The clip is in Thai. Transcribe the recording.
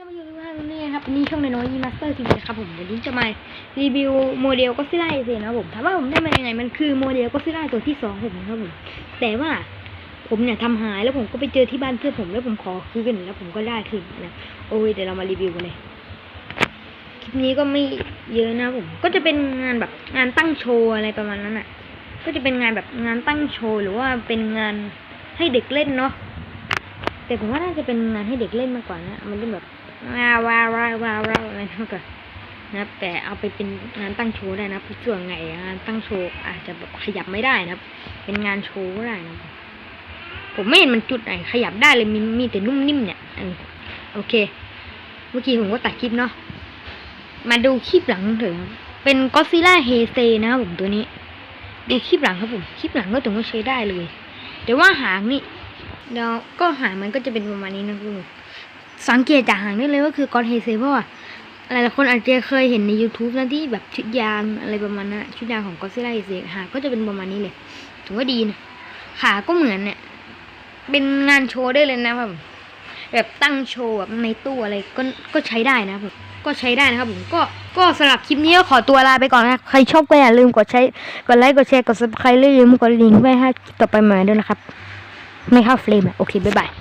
ก็มาอยู่ที่ว่านนี่ครับนี่ช่องน้อยยีมาสเตอร์ทีวีนะครับผมวันนี้จะมารีวิวโมเดลก็ซิล่าเอเซนะผมถามว่าผมได้มายังไงมันคือโมเดลก็ซิล่าตัวที่สองผมนะครับผมแต่ว่าผมเนี่ยทำหายแล้วผมก็ไปเจอที่บ้านเพื่อนผมแล้วผมขอคืนแล้วผมก็ได้คืนนะโอ้ยเดี๋ยวเรามารีวิวกันเลยคลิปนี้ก็ไม่เยอะนะผม ก็จะเป็นงานแบบงานตั้งโชว์อะไรประมาณนั้นอะ ก็จะเป็นงานแบบงานตั้งโชว์หรือว่าเป็นงานให้เด็กเล่นเนาะแต่ผมว่าน่าจะเป็นงานให้เด็กเล่นมากกว่านะมันเป็นแบบ ว้าวว้าวว้าวว้าวอะไรมากกว่านะแต่เอาไปเป็นงานตั้งโชว์ได้นะส่วนไงงานตั้งโชว์อาจจะแบบขยับไม่ได้นะครับเป็นงานโชว์ก็ได้นะผมไม่เห็นมันจุดไหนขยับได้เลยมีมีแต่นุ่มนิ่มเนี่ยออโอเค เมื่อกี้ผมก็ตัดคลิปเนาะมาดูคลิปหลังเถอะเป็นก็ซิล่าเฮเซนะครับผมตัวนี้ ดูคลิปหลังครับผมคลิปหลังก็ถึงว่าใช้ได้เลย แต่ว่าหางนี่แล้วก็หางมันก็จะเป็นประมาณนี้นะคุณ สังเกตจากหางได้เลยว่าคือ God h a z e เพราะว่าหลายคนอาจจะเคยเห็นใน YouTube นะที่แบบชุดยางอะไรประมาณนั้นอะชุดยางของ Godzilla h a z e หางก็จะเป็นประมาณนี้เลยถือว่าดีนะขาก็เหมือนเนี่ยเป็นงานโชว์ได้เลยนะแบบแบบตั้งโชว์แบบในตู้อะไรก็ก็ใช้ได้นะผมก็ใช้ได้นะครับผมก็ก็สำหรับคลิปนี้ก็ขอตัวลาไปก่อนนะใครชอบก็อย่าลืมกดใช้กดไลค์กดแชร์กด subscribe และอย่าลืมกดลิงก์ไว้ให้คลิปต่อไปใหม่ด้วยนะครับ ไม่เข้าเฟรมอะโอเคบ๊ายบาย